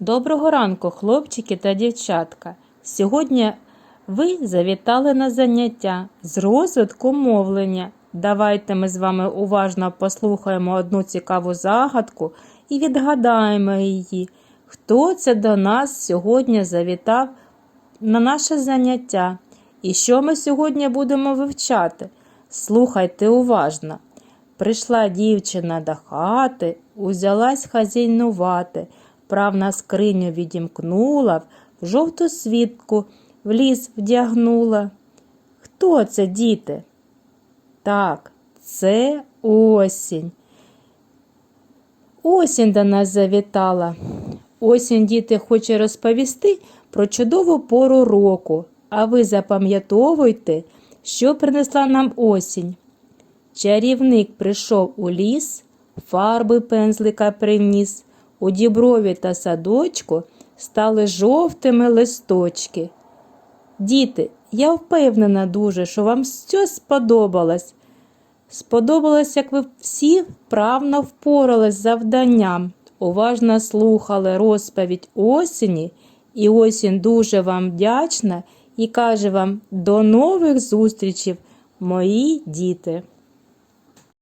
Доброго ранку, хлопчики та дівчатка. Сьогодні ви завітали на заняття з розвитку мовлення. Давайте ми з вами уважно послухаємо одну цікаву загадку і відгадаємо її. Хто це до нас сьогодні завітав на наше заняття? І що ми сьогодні будемо вивчати? Слухайте уважно. Прийшла дівчина до хати, узялась хазяйнувати, прав на скриню відімкнула, в жовту світку в ліс вдягнула. Хто це, діти? Так, це осінь. Осінь до нас завітала. Осінь діти хоче розповісти про чудову пору року, а ви запам'ятовуйте, що принесла нам осінь. Чарівник прийшов у ліс, фарби пензлика приніс. У діброві та садочку стали жовтими листочки. Діти, я впевнена дуже, що вам все сподобалось. Сподобалось, як ви всі вправно впорались з завданням, уважно слухали розповідь осені, і осінь дуже вам вдячна і каже вам до нових зустрічей, мої діти.